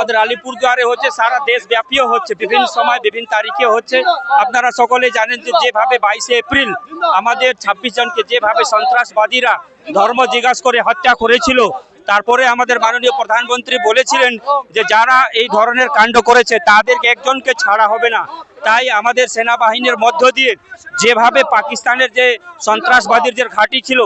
আমাদের আলিপুরদুয়ারে হচ্ছে, সারা দেশ ব্যাপীও হচ্ছে, বিভিন্ন সময় বিভিন্ন তারিখে হচ্ছে। আপনারা সকলে জানেন যে যেভাবে বাইশে এপ্রিল আমাদের ছাব্বিশ জনকে যেভাবে সন্ত্রাসবাদীরা ধর্ম জিজ্ঞাসা করে হত্যা করেছিল তারপরে আমাদের মাননীয় প্রধানমন্ত্রী বলেছিলেন যে যারা এই ধরনের কাণ্ড করেছে তাদেরকে একজনকে ছাড়া হবে না। তাই আমাদের সেনাবাহিনীর মধ্য দিয়ে যেভাবে পাকিস্তানের যে সন্ত্রাসবাদীর যে ঘাঁটি ছিল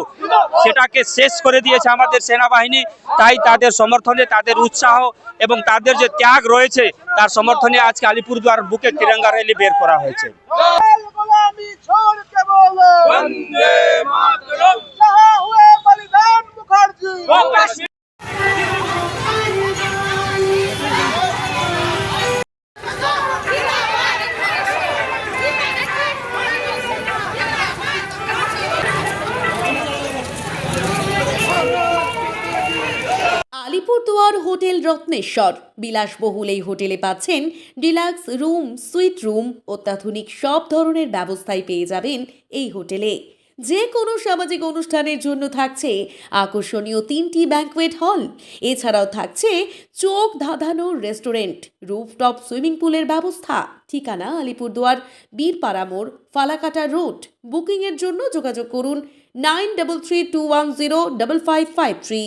সেটাকে শেষ করে দিয়েছে আমাদের সেনাবাহিনী। তাই তাদের সমর্থনে তাদের উৎসাহ এবং তাদের যে ত্যাগ রয়েছে তার সমর্থনে আজকে আলিপুরদুয়ার বুকে তিরঙ্গা র্যালি বের করা হয়েছে। আলিপুরদুয়ার হোটেল রত্নেশ্বর। বিলাসবহুল এই হোটেলে পাচ্ছেন ডিলাক্স রুম, সুইট রুম, অত্যাধুনিক সব ধরনের ব্যবস্থাই পেয়ে যাবেন এই হোটেলে। যে কোনো সামাজিক অনুষ্ঠানের জন্য থাকছে আকর্ষণীয় তিনটি ব্যাঙ্কোয়েট হল। এছাড়াও থাকছে চোখ ধাঁধানো রেস্টুরেন্ট, রুফটপ সুইমিং পুলের ব্যবস্থা, ঠিকানা আলিপুরদুয়ার, বীরপাড়া মোড়, ফালাকাটা রোড। বুকিংয়ের জন্য যোগাযোগ করুন nine double three two one zero double five five three.